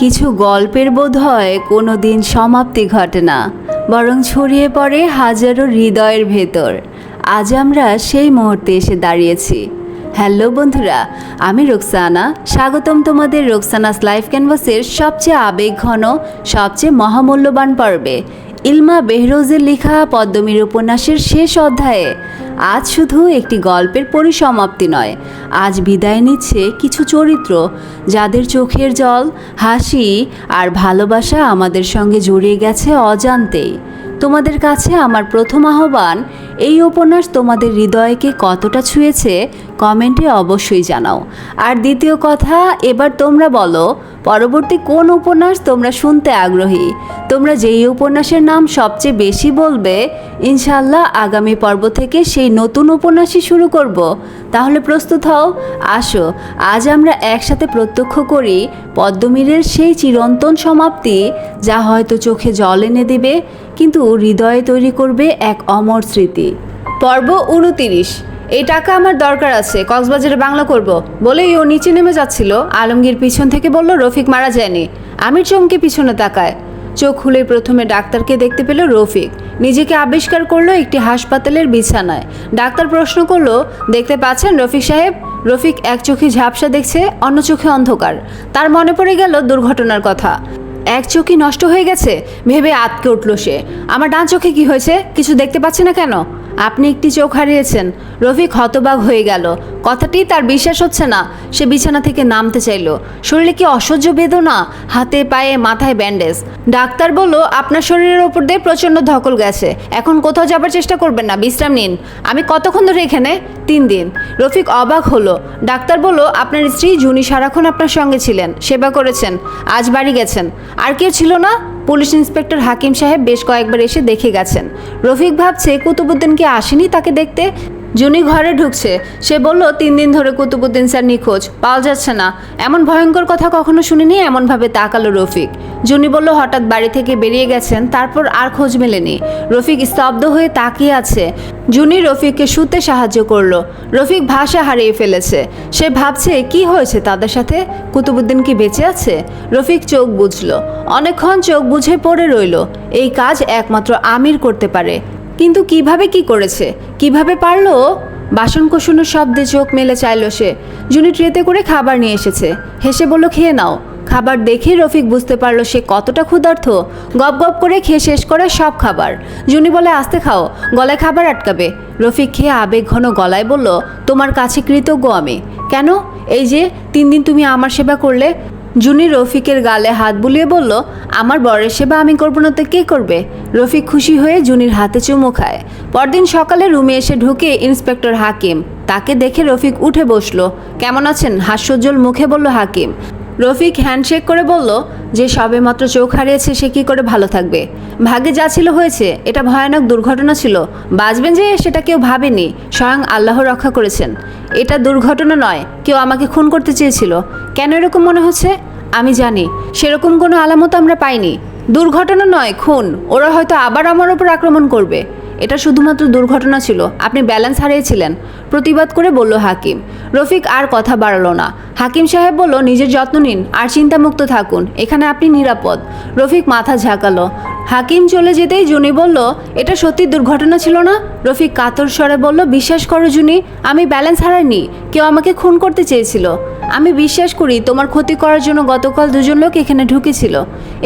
কিছু গল্পের বোধ হয় কোনো দিন সমাপ্তি ঘটে না, বরং ছড়িয়ে পড়ে হাজারো হৃদয়ের ভেতর। আজ আমরা সেই মুহূর্তে এসে দাঁড়িয়েছি। হ্যালো বন্ধুরা, আমি রোকসানা। স্বাগতম তোমাদের রোকসানাস লাইফ ক্যানভাসের সবচেয়ে আবেগঘন, সবচেয়ে মহামূল্যবান পর্বে। ইলমা বেহরোজের লেখা পদ্মমীর উপন্যাসের শেষ অধ্যায়ে, আজ শুধু একটি গল্পের পরিসমাপ্তি নয়, আজ বিদায় নিচ্ছে কিছু চরিত্র, যাদের চোখের জল, হাসি আর ভালোবাসা আমাদের সঙ্গে জড়িয়ে গেছে অজান্তেই তোমাদের কাছে আমার প্রথম আহ্বান, এই উপন্যাস তোমাদের হৃদয়কে কতটা ছুঁয়েছে কমেন্টে অবশ্যই জানাও। আর দ্বিতীয় কথা, এবার তোমরা বলো, পরবর্তী কোন উপন্যাস তোমরা শুনতে আগ্রহী? তোমরা যেই উপন্যাসের নাম সবচেয়ে বেশি বলবে ইনশাল্লাহ আগামী পর্ব থেকে সেই নতুন উপন্যাসই শুরু করব। তাহলে প্রস্তুত হও। আসো, আজ আমরা একসাথে প্রত্যক্ষ করি, পদ্মমীরের সেই চিরন্তন সমাপ্তি, যা হয়তো চোখে জল এনে দেবে, কিন্তু হৃদয়ে তৈরি করবে এক অমর স্মৃতি। পর্ব উনতিরিশ। এই টাকা আমার দরকার আছে, কক্সবাজারে বাংলা করব। বলেই ও নিচে নেমে যাচ্ছিল। আলমগীর পিছন থেকে বলল, রফিক মারা যায়নি। আমির চমকে পিছনে তাকায়। চোখ খুলে প্রথমে ডাক্তারকে দেখতে পেল রফিক। নিজেকে আবিষ্কার করল একটি হাসপাতালের বিছানায়। ডাক্তার প্রশ্ন করল, দেখতে পাচ্ছেন রফিক সাহেব? রফিক এক চোখে ঝাপসা দেখছে, অন্য চোখে অন্ধকার। তার মনে পড়ে গেল দুর্ঘটনার কথা। এক চোখই নষ্ট হয়ে গেছে, ভেবে আতকে উঠল সে। আমার ডান চোখে কি হয়েছে? কিছু দেখতে পাচ্ছে না কেন? আপনি একটি চোখ হারিয়েছেন। রফিক হতবাক হয়ে গেল। কথাটি তার বিশ্বাস হচ্ছে না। সে বিছানা থেকে নামতে চাইল। শরীরে কি অসহ্য বেদনা? হাতে, পায়ে, মাথায় ব্যান্ডেজ। ডাক্তার বলল, আপনার শরীরের ওপর দিয়ে প্রচণ্ড ধকল গেছে। এখন কোথাও যাবার চেষ্টা করবেন না। বিশ্রাম নিন। আমি কতক্ষণ ধরে এখানে? তিন দিন। রফিক অবাক হলো। ডাক্তার বলল, আপনার স্ত্রী জুনি সারাক্ষণ আপনার সঙ্গে ছিলেন। সেবা করেছেন। আজ বাড়ি গেছেন। আর কেউ ছিল না? পুলিশ ইন্সপেক্টর হাকিম সাহেব বেশ কয়েকবার এসে দেখে গেছেন। রফিক ভাবছে, কুতুবুদ্দিন কি আসেনি তাকে দেখতে? জুনি ঘরে ঢুকছে। সে বলল, তিন দিন ধরে কুতুবুদ্দিন স্যার নিখোঁজ, পাওয়া যাচ্ছে না। এমন ভয়ঙ্কর কথা কখনো শুনিনি? এমনভাবে তাকালো রফিক। জুনি বলল, হঠাৎ বাড়ি থেকে বেরিয়ে গেছেন, তারপর আর খোঁজ মেলেনি। রফিক স্তব্ধ হয়ে তাকিয়ে আছে। জুনি রফিককে শুতে সাহায্য করল। রফিক ভাষা হারিয়ে ফেলেছে। সে ভাবছে, কি হয়েছে তাদের সাথে? কুতুবুদ্দিন কি বেঁচে আছে? রফিক চোখ বুঝলো অনেকক্ষণ চোখ বুঝে পড়ে রইল, এই কাজ একমাত্র আমির করতে পারে। কিন্তু কীভাবে কি করেছে? কীভাবে পারল? বাসন কোষণের শব্দে চোখ মেলে চাইল সে। জুনি ট্রেতে করে খাবার নিয়ে এসেছে। হেসে বলল, খেয়ে নাও। খাবার দেখে রফিক বুঝতে পারল সে কতটা ক্ষুধার্থ। গপ গপ করে খেয়ে শেষ করে সব খাবার। জুনি বলে, আস্তে খাও, গলায় খাবার আটকাবে। রফিক খেয়ে আবেগ ঘন গলায় বলল, তোমার কাছে কৃতজ্ঞ আমি। কেন? এই যে, তিন দিন তুমি আমার সেবা করলে? জুনি রফিকের গালে হাত বুলিয়ে বলল, আমার বরের সেবা আমি করব না তো কে করবে? রফিক খুশি হয়ে জুনির হাতে চুমু খায়। পরদিন সকালে রুমে এসে ঢুকে ইন্সপেক্টর হাকিম তাকে দেখে রফিক উঠে বসল। কেমন আছেন? হাস্যজ্জ্বল মুখে বলল, হাকিম। রফিক হ্যান্ডশেক করে বলল যে সবে মাত্র চোখ হারিয়েছে, সে কি করে ভালো থাকবে? ভাগ্যে যা ছিল হয়েছে, এটা ভয়ানক দুর্ঘটনা ছিল। বাঁচবেন যে, সেটা কেউ ভাবেনি, স্বয়ং আল্লাহ রক্ষা করেছেন। এটা দুর্ঘটনা নয়, কেউ আমাকে খুন করতে চেয়েছিল। কেন এরকম মনে হচ্ছে? আমি জানি, সেরকম কোনো আলামত আমরা পাইনি। দুর্ঘটনা নয়, খুন। ওরা হয়তো আবার আমার ওপর আক্রমণ করবে। এটা শুধুমাত্র দুর্ঘটনা ছিল। আপনি ব্যালেন্স হারিয়েছিলেন। প্রতিবাদ করে বলল হাকিম, রফিক আর কথা বাড়ালো না। হাকিম সাহেব বলল, নিজের যত্ন নিন আর চিন্তামুক্ত থাকুন, এখানে আপনি নিরাপদ। রফিক মাথা ঝাঁকালো। হাকিম চলে যেতেই জুনি বলল, এটা সত্যি দুর্ঘটনা ছিল না? রফিক কাতর স্বরে বলল, বিশ্বাস করো জুনি, আমি ব্যালেন্স হারাইনি। কেউ আমাকে খুন করতে চেয়েছিল। আমি বিশ্বাস করি তোমার ক্ষতি করার জন্য গতকাল দুজন লোক এখানে ঢুকেছিল।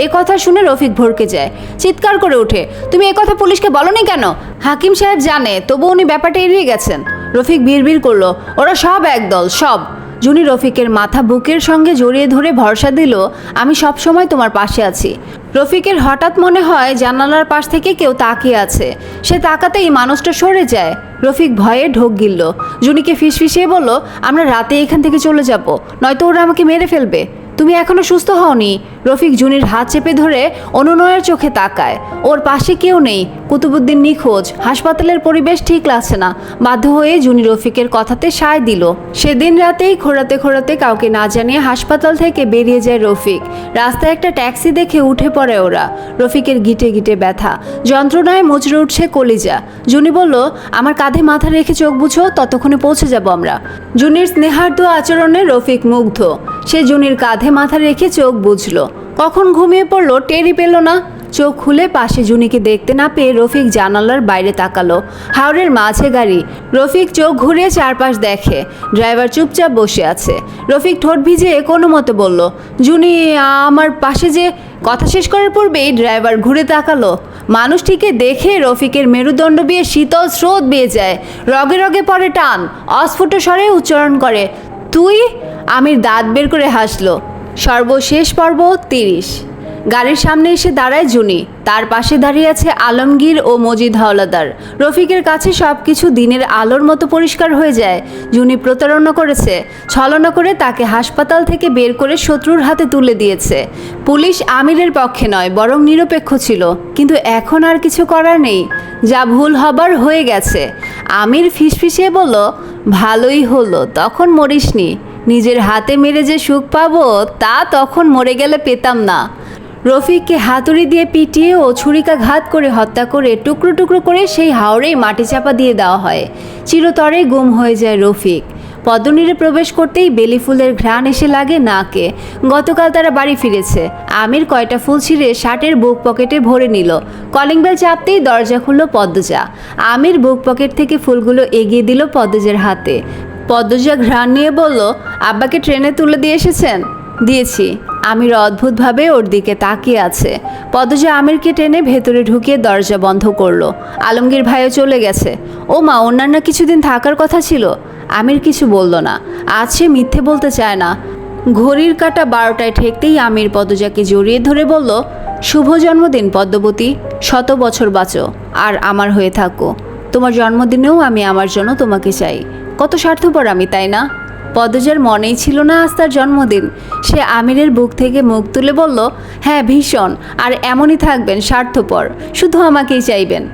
এ কথা শুনে রফিক ভরকে যায়। চিৎকার করে ওঠে, তুমি এ কথা পুলিশকে বলনি কেন? হাকিম সাহেব জানে তবু উনি ব্যাপারটা এড়িয়ে গেছেন। রফিক বিড়বিড় করল। ওরা সব একদল, সব। জুনি রফিকের মাথা বুকের সঙ্গে জড়িয়ে ধরে ভরসা দিল, আমি সব সময় তোমার পাশে আছি। রফিকের হঠাৎ মনে হয় জানালার পাশ থেকে কেউ তাকিয়ে আছে। সে তাকাতেই মানুষটা সরে যায়। রফিক ভয়ে ঢোক গিলল। জুনিকে ফিসফিসিয়ে বলল, আমরা রাতে এখান থেকে চলে যাব, নয়তো ওরা আমাকে মেরে ফেলবে। তুমি এখনও সুস্থ হওনি। রফিক জুনির হাত চেপে ধরে অনুনয়ের চোখে তাকায়। ওর পাশে কেউ নেই। কুতুবুদ্দিন নিখোঁজ। হাসপাতালের পরিবেশ ঠিক লাগছে না। বাধ্য হয়ে জুনি রফিকের কথাতে সায় দিল। সেদিন রাতেই খোঁড়াতে খোঁড়াতে কাউকে না জানিয়ে হাসপাতাল থেকে বেরিয়ে যায় রফিক। রাস্তায় একটা ট্যাক্সি দেখে উঠে পড়ে ওরা। রফিকের গিটে গিটে ব্যথা। যন্ত্রণায় মুচড়ে উঠছে কলিজা। জুনি বলল, আমার কাঁধে মাথা রেখে চোখ বুঝো ততক্ষণে পৌঁছে যাব আমরা। জুনির স্নেহার্দ আচরণে রফিক মুগ্ধ। সে জুনির কাঁধে মাথা রেখে চোখ বুঝল। কখন ঘুমিয়ে পড়ল টেরই পেল না। চোখ খুলে পাশে জুনিকে দেখতে না পেয়ে রফিক জানালার বাইরে তাকালো। হাওড়ের মাঝে গাড়ি। রফিক চোখ ঘুরে চারপাশ দেখে। ড্রাইভার চুপচাপ বসে আছে। রফিক ঠোঁট ভিজে কোনো মতো বলল, জুনি, আমার পাশে যে কথা শেষ করার পূর্বেই ড্রাইভার ঘুরে তাকালো। মানুষটিকে দেখে রফিকের মেরুদণ্ড বিয়ে শীতল স্রোত বেয়ে যায়। রগে রগে পরে টান। অস্ফুট স্বরে উচ্চারণ করে তুই আমির দাঁত বের করে হাসলো। সর্বশেষ পর্ব তিরিশ। গাড়ির সামনে এসে দাঁড়ায় জুনি। তার পাশে দাঁড়িয়ে আছে আলমগীর ও মজিদ হাওলাদার। রফিকের কাছে সব কিছু দিনের আলোর মতো পরিষ্কার হয়ে যায়। জুনি প্রতারণা করেছে, ছলনা করে তাকে হাসপাতাল থেকে বের করে শত্রুর হাতে তুলে দিয়েছে। পুলিশ আমিরের পক্ষে নয়, বরং নিরপেক্ষ ছিল। কিন্তু এখন আর কিছু করার নেই। যা ভুল হবার হয়ে গেছে। আমির ফিসফিসিয়ে বলল, ভালোই হলো, তখন মরিসনি। নিজের হাতে মেরে যে সুখ পাবো, তা তখন মরে গেলে পেতাম না। রফিককে হাতুড়ি দিয়ে পিটিয়ে ও ছুরিকাঘাত করে হত্যা করে টুকরো টুকরো করে সেই হাওড়েই মাটি চাপা দিয়ে দেওয়া হয়। চিরতরে গুম হয়ে যায় রফিক। পদ্মনীরে প্রবেশ করতেই বেলি ফুলের ঘ্রাণ এসে লাগে নাকে। গতকাল তারা বাড়ি ফিরেছে। আমির কয়টা ফুল ছিঁড়ে শার্টের বুক পকেটে ভরে নিল। কলিং বেল চাপতেই দরজা খুলল পদ্মজা। আমির বুক পকেট থেকে ফুলগুলো এগিয়ে দিল পদ্মজার হাতে। পদ্মজা ঘ্রাণ নিয়ে বলল, আব্বাকে ট্রেনে তুলে দিয়ে এসেছেন? দিয়েছি। আমির অদ্ভুতভাবে ওর দিকে তাকিয়ে আছে। পদজা আমিরকে টেনে ভেতরে ঢুকিয়ে দরজা বন্ধ করল। আলমগীর ভাইও চলে গেছে। ও মা, অন্যান্য কিছুদিন থাকার কথা ছিল? আমির কিছু বলল না। আজ সে মিথ্যে বলতে চায় না। ঘড়ির কাটা বারোটায় ঠেকতেই আমির পদজাকে জড়িয়ে ধরে বলল, শুভ জন্মদিন পদ্মবতী, শত বছর বাঁচো আর আমার হয়ে থাকো। তোমার জন্মদিনেও আমি আমার জন্য তোমাকে চাই। কত স্বার্থপর আমি, তাই না? পদজার মনেই ছিল না আজ তার জন্মদিন। সে আমিরের বুক থেকে মুখ তুলে বলল হ্যাঁ ভীষণ, আর এমনই থাকবেন, স্বার্থপর, শুধু আমাকেই চাইবেন।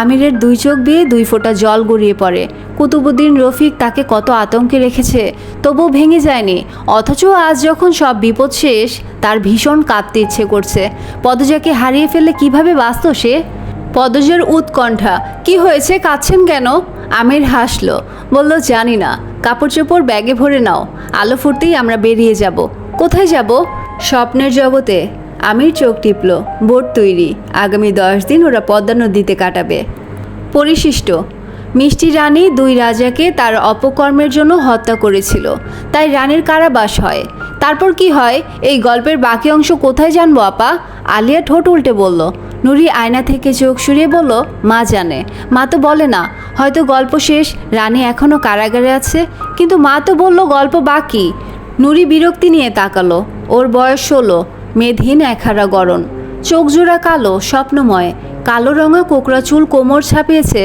আমিরের দুই চোখ দিয়ে দুই ফোঁটা জল গড়িয়ে পড়ে। কুতুবুদ্দিন রফিক তাকে কত আতঙ্কে রেখেছে, তবুও ভেঙে যায়নি। অথচ আজ যখন সব বিপদ শেষ, তার ভীষণ কাঁদতে ইচ্ছে করছে। পদজাকে হারিয়ে ফেললে কীভাবে বাঁচত সে? পদজের উৎকণ্ঠা, কি হয়েছে? কাঁদছেন কেন? আমির হাসলো, বলল, জানি না কাপড় চোপড় ব্যাগে ভরে নাও, আলো ফুটতেই আমরা বেরিয়ে যাব। কোথায় যাব? স্বপ্নের জগতে। আমির চোখ টিপল, বোট তৈরি, আগামী দশ দিন ওরা পদ্মা নদীতে কাটাবে। পরিশিষ্ট। মিষ্টি রানী দুই রাজাকে তার অপকর্মের জন্য হত্যা করেছিল। তাই রানীর কারাবাস হয়। তারপর কি হয়? এই গল্পের বাকি অংশ কোথায় জানব, আপা? আলিয়া ঠোঁট উল্টে বলল। নুরি আয়না থেকে চোখ সরিয়ে বলল, মা জানে। মা তো বলে না, হয়তো গল্প শেষ, রানী এখনও কারাগারে আছে। কিন্তু মা তো বলল গল্প বাকি নুরি বিরক্তি নিয়ে তাকালো। ওর বয়স ষোলো, মেধহীন একহারা গরণ। চোখ জোড়া কালো, স্বপ্নময়। কালো রঙা কোকড়া চুল কোমর ছাপিয়েছে।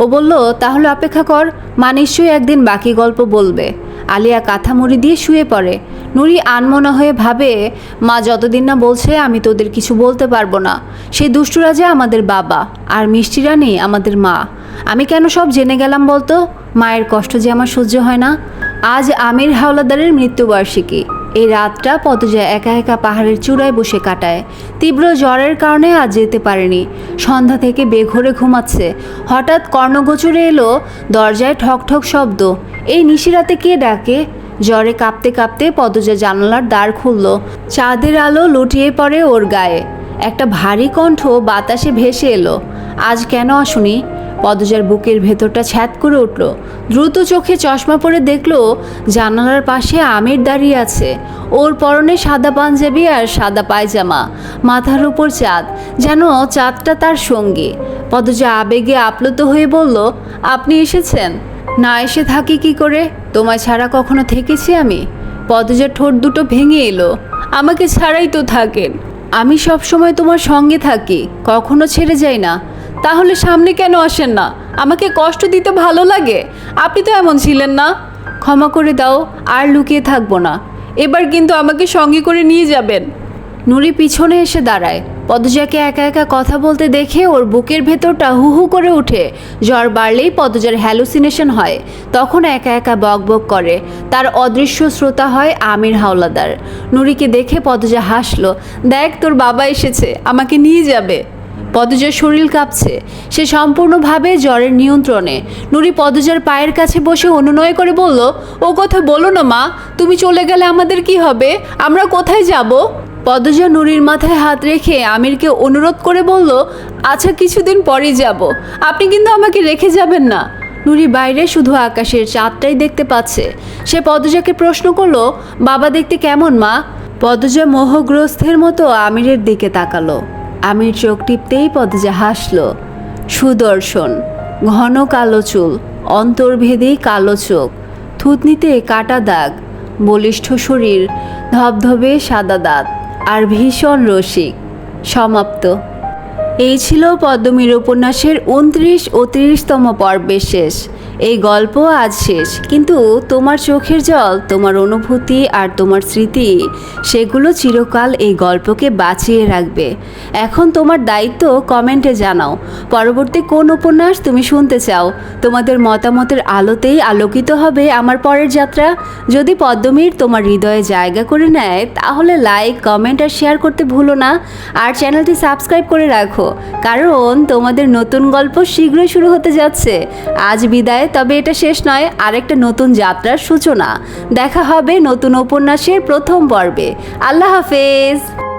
ও বলল, তাহলে অপেক্ষা কর, মা নিশ্চয়ই একদিন বাকি গল্প বলবে। আলিয়া কাঁথা মুড়ি দিয়ে শুয়ে পড়ে। নুরি আনমনা হয়ে ভাবে, মা যতদিন না বলছে, আমি তোদের কিছু বলতে পারব না। সেই দুষ্টু রাজা আমাদের বাবা, আর মিষ্টি রানী আমাদের মা। আমি কেন সব জেনে গেলাম বলতো? মায়ের কষ্ট যে আমার সহ্য হয় না। আজ আমির হাওলাদারের মৃত্যুবার্ষিকী। এই রাতটা পদজা একা একা পাহাড়ের চূড়ায় বসে কাটায়। তীব্র জ্বরের কারণে আজ যেতে পারেনি। সন্ধ্যা থেকে বেঘরে ঘুমাচ্ছে। হঠাৎ কর্ণগোচরে এলো দরজায় ঠক ঠক শব্দ। এই নিশিরাতে কে ডাকে? জ্বরে কাঁপতে কাঁপতে পদজা জানালার দ্বার খুলল। চাঁদের আলো লুটিয়ে পড়ে ওর গায়ে। একটা ভারী কণ্ঠ বাতাসে ভেসে এলো। আজ কেন আসুনি? পদজার বুকের ভেতরটা ছ্যাদ করে উঠল। দ্রুত চোখে চশমা পরে দেখল, জানালার পাশে আমির দাঁড়িয়ে আছে। ওর পরনে সাদা পাঞ্জাবি আর সাদা পায়জামা। মাথার উপর চাঁদ, যেন চাঁদটা তার সঙ্গী। পদজা আবেগে আপ্লুত হয়ে বলল, আপনি এসেছেন? না এসে থাকি কি করে? তোমায় ছাড়া কখনো থেকেছি আমি? পদজার ঠোঁট দুটো ভেঙে এলো, আমাকে ছাড়াই তো থাকেন। আমি সব সময় তোমার সঙ্গে থাকি, কখনো ছেড়ে যাই না। তাহলে সামনে কেন আসেন না? আমাকে কষ্ট দিতে ভালো লাগে। আপনি তো এমন ছিলেন না। ক্ষমা করে দাও, আর লুকিয়ে থাকব না। এবার কিন্তু আমাকে সঙ্গে করে নিয়ে যাবেন। নুরি পিছনে এসে দাঁড়ায়। পদজাকে একা একা কথা বলতে দেখে ওর বুকের ভেতরটা হু হু করে ওঠে। জ্বর বাড়লেই পদজার হ্যালুসিনেশন হয়। তখন একা একা বক বক করে। তার অদৃশ্য শ্রোতা হয় আমির হাওলাদার। নুরিকে দেখে পদজা হাসলো, দেখ, তোর বাবা এসেছে, আমাকে নিয়ে যাবে। পদজার শরীর কাঁপছে। সে সম্পূর্ণভাবে জ্বরের নিয়ন্ত্রণে। নুরি পদজার পায়ের কাছে বসে অনুনয় করে বলল, ও কথা বলো না মা, তুমি চলে গেলে আমাদের কি হবে? আমরা কোথায় যাব? পদজা নুরির মাথায় হাত রেখে আমিরকে অনুরোধ করে বলল আচ্ছা কিছুদিন পরেই যাব। আপনি কিন্তু আমাকে রেখে যাবেন না। নুরি বাইরে শুধু আকাশের চাঁদটাই দেখতে পাচ্ছে। সে পদজাকে প্রশ্ন করল, বাবা দেখতে কেমন মা? পদজা মোহগ্রস্থের মতো আমিরের দিকে তাকালো। আমির চোখ টিপতেই পদজা হাসল। সুদর্শন, ঘন কালো চুল অন্তর্ভেদেই কালো চোখ, থুতনিতে কাটা দাগ, বলিষ্ঠ শরীর, ধবধবে সাদা দাঁত আর ভীষণ রসিক। সমাপ্ত। এই ছিল পদ্মমীর উপন্যাসের উনত্রিশ ও তিরিশতম পর্বের শেষ। এই গল্প আজ শেষ। কিন্তু তোমার চোখের জল, তোমার অনুভূতি আর তোমার স্মৃতি, সেগুলো চিরকাল এই গল্পকে বাঁচিয়ে রাখবে। এখন তোমার দায়িত্ব কমেন্টে জানাও। পরবর্তী কোন উপন্যাস তুমি শুনতে চাও? তোমাদের মতামতের আলোতেই আলোকিত হবে আমার পরের যাত্রা। যদি পদ্মমীর তোমার হৃদয়ে জায়গা করে নেয়, তাহলে লাইক, কমেন্ট আর শেয়ার করতে ভুলো না। আর চ্যানেলটি সাবস্ক্রাইব করে রাখো। কারণ তোমাদের নতুন গল্প শীঘ্রই শুরু হতে যাচ্ছে। আজ বিদায় তবে এটা শেষ নয়, আরেকটা নতুন যাত্রার সূচনা। দেখা হবে নতুন উপন্যাসের প্রথম পর্বে। আল্লাহ হাফেজ।